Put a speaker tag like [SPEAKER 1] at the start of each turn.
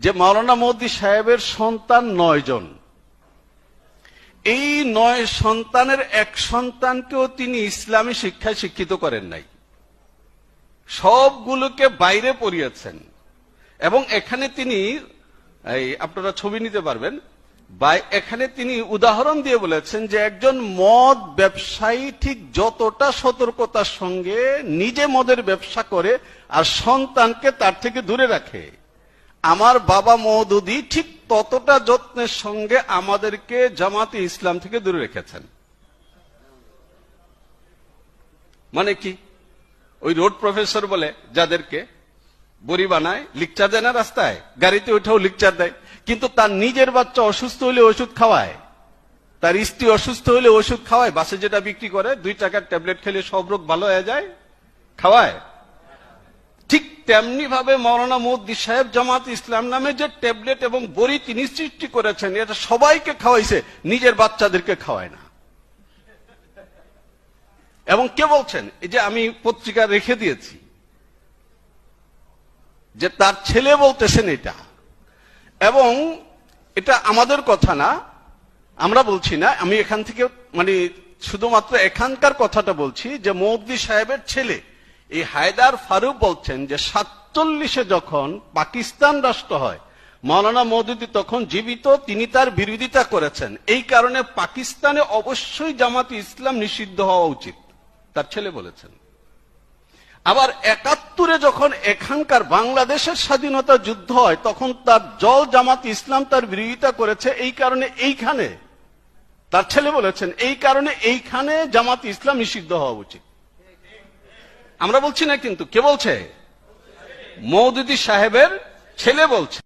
[SPEAKER 1] যে মাওলানা মোদি সাহেবের সন্তান নয় জন। এই নয় সন্তানের এক সন্তানকেও তিনি ইসলামী শিক্ষায় শিক্ষিত করেন নাই। সবগুলোকে বাইরে পড়িয়েছেন। এবং এখানে তিনি, এই আপনারা ছবি নিতে পারবেন, বা এখানে তিনি উদাহরণ দিয়ে বলেছেন যে একজন মদ ব্যবসায়ী ঠিক যতটা সতর্কতার সঙ্গে নিজে মদের ব্যবসা করে আর সন্তানকে তার থেকে দূরে রাখে। আমার বাবা মৌদুদি ঠিক ততটা যত্নের সঙ্গে আমাদেরকে জামাতে ইসলাম থেকে দূরে রেখেছেন। মানে কি? ওই রোড প্রফেসর বলে যাদেরকে বড়ি বানায়, লিকচার দেয় না রাস্তায়? গাড়িতে উঠেও লিকচার দেয়। কিন্তু তার নিজের বাচ্চা অসুস্থ হলে ওষুধ খাওয়ায়। তার স্ত্রী অসুস্থ হলে ওষুধ খাওয়ায়। বাসে যেটা বিক্রি করে, দুই টাকার ট্যাবলেট খেলে সব রোগ ভালো হয়ে যায়, খাওয়ায়। তেমনি ভাবে মৌলানা মুদ্দি সাহেব জামাত ইসলাম নামে যে ট্যাবলেট এবং বড়ি তিনি সৃষ্টি করেছেন, এটা সবাইকে খাওয়াইছে, নিজের বাচ্চাদেরকে খাওয়ায় না। এবং কে বলছেন? এই যে আমি পত্রিকা রেখে দিয়েছি যে তার ছেলে বলতেছেন এটা। এবং এটা আমাদের কথা না, আমরা বলছি না, আমি এখান থেকে মানে শুধুমাত্র এখানকার কথাটা বলছি যে মৌদি সাহেবের ছেলে এই হায়দার ফারুক বলছেন যে সাতচল্লিশে যখন পাকিস্তান রাষ্ট্র হয়, মৌলানা মৌদুদি তখন জীবিত, তিনি তার বিরোধিতা করেছেন। এই কারণে পাকিস্তানে অবশ্যই জামাতি ইসলাম নিষিদ্ধ হওয়া উচিত, তার ছেলে বলেছেন। আবার একাত্তরে যখন এখানকার বাংলাদেশের স্বাধীনতা যুদ্ধ হয়, তখন তার জল জামাত ইসলাম তার বিরোধিতা করেছে, এই কারণে এইখানে, তার ছেলে বলেছেন, এই কারণে এইখানে জামাত ইসলাম নিষিদ্ধ হওয়া উচিত। আমরা বলছি না কিন্তু কে বলছে? মৌদুদি সাহেবের ছেলে বলছে।